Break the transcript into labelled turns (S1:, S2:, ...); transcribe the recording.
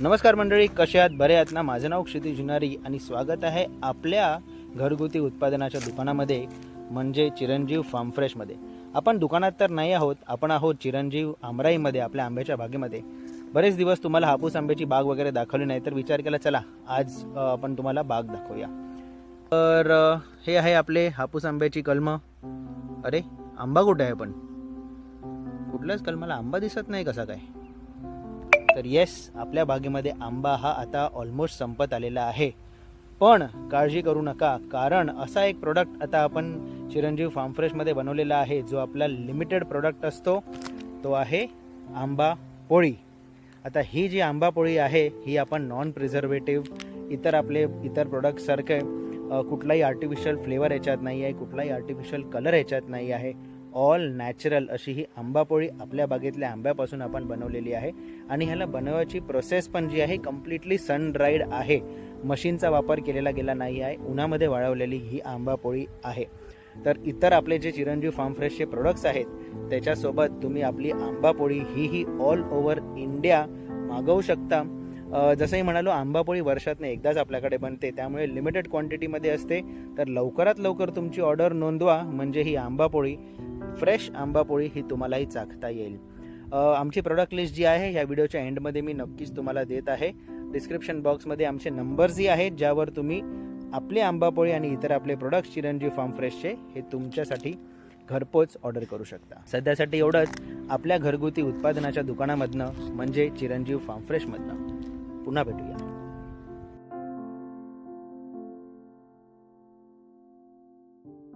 S1: नमस्कार मंडळी कसे आहात? बरे आहात ना? माझं नाव क्षितिज जुनारी आणि स्वागत आहे आपल्या घरगुती उत्पादनाच्या दुकानामध्ये म्हणजे चिरंजीव फार्म फ्रेशमध्ये. आपण दुकानात तर नाही आहोत आपण आहोत चिरंजीव आमराईमध्ये आपल्या आंब्याच्या बागेमध्ये. बरेच दिवस तुम्हाला हापूस आंब्याची बाग वगैरे दाखवली नाही तर विचार केला चला आज आपण तुम्हाला बाग दाखवूया. तर हे आहे आपले हापूस आंब्याची कलम. अरे आंबा कुठे आहे पण? कुठल्याच कलमाला आंबा दिसत नाही कसा काय? तर येस आपल्या बागेमध्ये आंबा हा आता ऑलमोस्ट संपत आलेला आहे. पण काळजी करू नका कारण असा एक प्रोडक्ट आता आपण चिरंजीव फार्म फ्रेशमध्ये बनवलेला आहे जो आपला लिमिटेड प्रोडक्ट असतो तो आहे आंबा पोळी. आता ही जी आंबा पोळी आहे ही आपण नॉन प्रिझर्वेटिव्ह इतर आपले इतर प्रोडक्टसारखे कुठलाही आर्टिफिशियल फ्लेवर याच्यात नाही आहे कुठलाही आर्टिफिशियल कलर याच्यात नाही आहे ऑल नॅचरल अशी ही आंबापोळी आपल्या बागेतल्या आंब्यापासून आपण बनवलेली आहे. आणि ह्याला बनवायची प्रोसेस पण जी आहे कम्प्लिटली सन ड्राईड आहे. मशीनचा वापर केलेला गेला नाही आहे. उन्हामध्ये वाळवलेली ही आंबापोळी आहे. तर इतर आपले जे चिरंजीव फार्म फ्रेशचे प्रोडक्ट्स आहेत त्याच्यासोबत तुम्ही आपली आंबापोळी ही ही ऑल ओव्हर इंडिया मागवू शकता. जसंही म्हणालो आंबापोळी वर्षातनं एकदाच आपल्याकडे बनते. त्यामुळे लिमिटेड क्वांटिटीमध्ये असते. तर लवकरात लवकर तुमची ऑर्डर नोंदवा. म्हणजे ही आंबापोळी फ्रेश आंबापोळी ही तुम्हालाही चाखता येईल. आमची प्रोडक्ट लिस्ट जी आहे ह्या व्हिडिओच्या एंडमध्ये मी नक्कीच तुम्हाला देत आहे. डिस्क्रिप्शन बॉक्समध्ये आमचे नंबर्सही आहेत ज्यावर तुम्ही आपले आंबापोळी आणि इतर आपले प्रोडक्ट्स चिरंजीव फार्म फ्रेशचे हे तुमच्यासाठी घरपोच ऑर्डर करू शकता. सध्यासाठी एवढंच. आपल्या घरगुती उत्पादनाच्या दुकानामधनं म्हणजे चिरंजीव फार्म फ्रेशमधनं पुन्हा भेटूया.